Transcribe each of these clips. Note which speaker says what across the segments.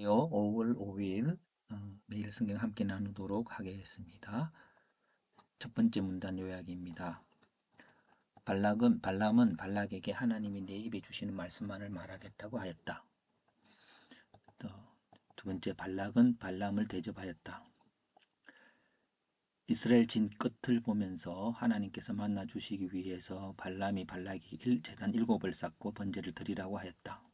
Speaker 1: 요 5월 5일 어, 매일 성경 함께 나누도록 하겠습니다. 첫 번째 문단 요약입니다. 발락은 발람은 발락에게 하나님이 내 입에 주시는 말씀만을 말하겠다고 하였다. 또두 번째 발락은 발람을 대접하였다. 이스라엘 진 끝을 보면서 하나님께서 만나 주시기 위해서 발람이 일- 재단 일곱을 쌓고 번제를 드리라고 하였다.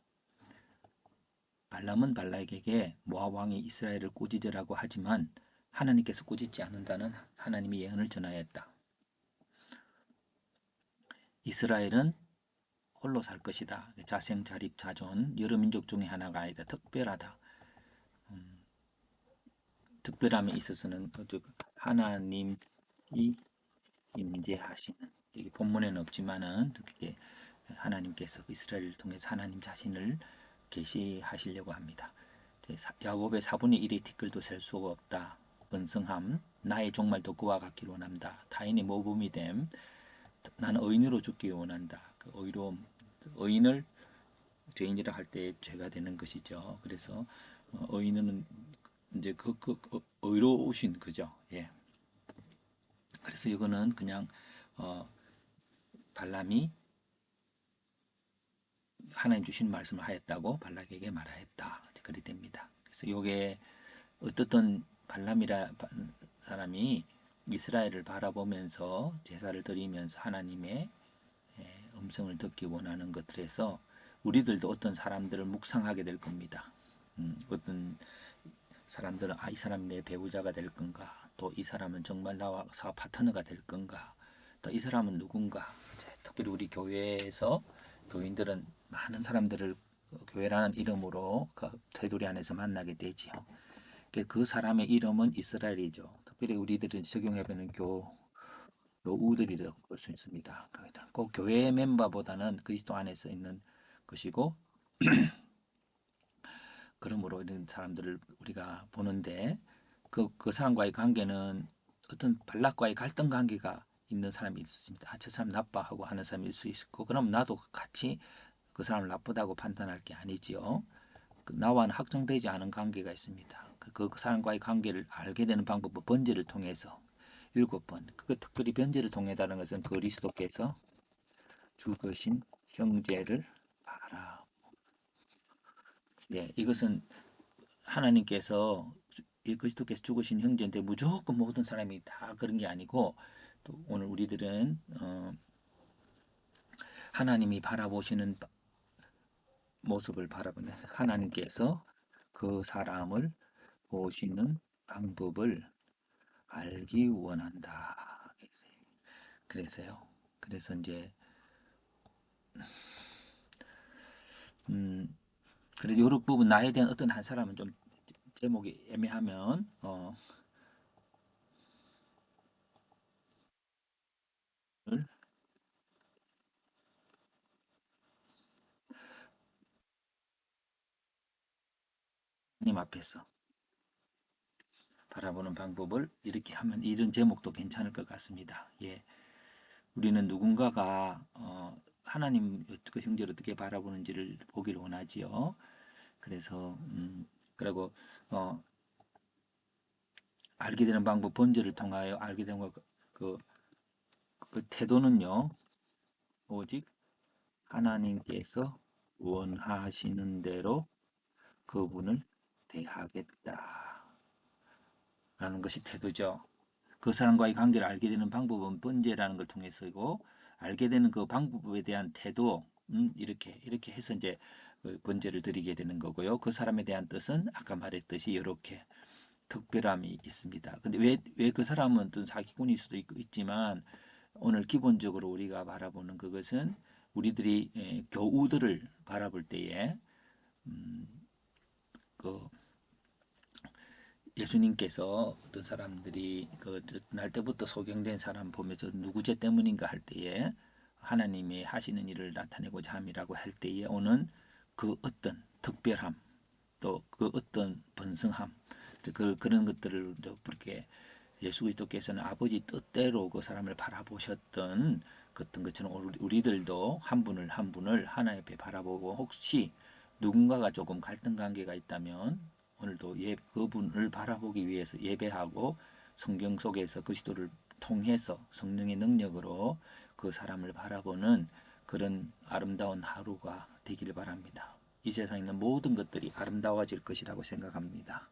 Speaker 1: 발람은 발락에게 모압 왕이 이스라엘을 꾸짖으라고 하지만 하나님께서 꾸짖지 않는다는 하나님의 예언을 전하였다. 이스라엘은 홀로 살 것이다. 자생, 자립, 자존 여러 민족 중에 하나가 아니다. 특별하다. 음, 특별함에 있어서는 그 하나님이 임재하시는 여기 본문에는 없지만은 특히 하나님께서 이스라엘을 통해서 하나님 자신을 계시하시려고 합니다. 야곱의 4분의 1의 티끌도 셀 수가 없다. 번성함, 나의 종말도 그와 같기를 원한다. 타인의 모범이 됨, 나는 의인으로 죽기 원한다. 그 의로움, 의인을 죄인이라 할 때 죄가 되는 것이죠. 그래서 어, 의인은 이제 그, 그, 그 의로우신 거죠. 예. 그래서 이거는 그냥 어, 발람이 하나님 주신 말씀을 하였다고 발락에게 말하였다. 그리 됩니다. 그래서 요게 어떻든 발람이라 바- 사람이 이스라엘을 바라보면서 제사를 드리면서 하나님의 예, 음성을 듣기 원하는 것들에서 우리들도 어떤 사람들을 묵상하게 될 겁니다. 음, 어떤 사람들은 아, 이 사람이 내 배우자가 될 건가? 또 이 사람은 정말 나와 사업 파트너가 될 건가? 또 이 사람은 누군가? 특별히 우리 교회에서 교인들은 많은 사람들을 교회라는 이름으로 그 테두리 안에서 만나게 되지요. 그- 그 사람의 이름은 이스라엘이죠. 특별히 우리들은 적용해 보는 교 노우들이라고 볼 수 있습니다. 꼭 교회 멤버보다는 그리스도 안에서 있는 것이고 그러므로 이런 사람들을 우리가 보는데 그, 그 사람과의 관계는 어떤 발락과의 갈등 관계가 있는 사람이 있습니다. 아, 저 사람 나빠하고 하는 사람일 수 있고 그럼 나도 같이 그 사람을 나쁘다고 판단할 게 아니지요. 그 나와는 확정되지 않은 관계가 있습니다. 그, 그 사람과의 관계를 알게 되는 방법은 번제를 통해서 일곱 번. 그 특별히 번제를 통해다는 것은 그리스도께서 죽으신 형제를 바라. 예, 이것은 하나님께서 그리스도께서 죽으신 형제인데 무조건 모든 사람이 다 그런 게 아니고 또 오늘 우리들은 어, 하나님이 바라보시는 바- 모습을 바라보는 하나님께서 그 사람을 보시는 방법을 알기 원한다. 그래서요. 그래서 이제 음 그래도 요런 부분 나에 대한 어떤 한 사람은 좀 제목이 애매하면 어 을 하나님 앞에서 바라보는 방법을 이렇게 하면 이런 제목도 괜찮을 것 같습니다. 예. 우리는 누군가가 어, 하나님 그 형제를 어떻게 바라보는지를 보기를 원하지요. 그래서 음, 그리고 어, 알게 되는 방법 번제를 통하여 알게 되는 그, 그, 그 태도는요. 오직 하나님께서 원하시는 대로 그분을 대하겠다. 라는 것이 태도죠. 그 사람과의 관계를 알게 되는 방법은 번제라는 걸 통해서고 알게 되는 그 방법에 대한 태도 음, 이렇게 이렇게 해서 이제 그 번제를 드리게 되는 거고요. 그 사람에 대한 뜻은 아까 말했듯이 이렇게 특별함이 있습니다. 근데 왜 왜 그 사람은 어떤 사기꾼일 수도 있, 있지만 오늘 기본적으로 우리가 바라보는 그것은 우리들이 에, 교우들을 바라볼 때에 음, 그 예수님께서 어떤 사람들이 그날 때부터 소경된 사람 보면서 누구제 때문인가 할 때에 하나님이 하시는 일을 나타내고자 함이라고 할 때에 오는 그 어떤 특별함 또 그 어떤 번성함 그 그런 것들을 이렇게 예수 그리스도께서는 아버지 뜻대로 그 사람을 바라보셨던 그 어떤 것처럼 우리- 우리들도 한 분을 한 분을 하나님 앞에 바라보고 혹시 누군가가 조금 갈등 관계가 있다면 오늘도 예, 그분을 바라보기 위해서 예배하고 성경 속에서 그리스도를 통해서 성령의 능력으로 그 사람을 바라보는 그런 아름다운 하루가 되기를 바랍니다. 이 세상에 있는 모든 것들이 아름다워질 것이라고 생각합니다.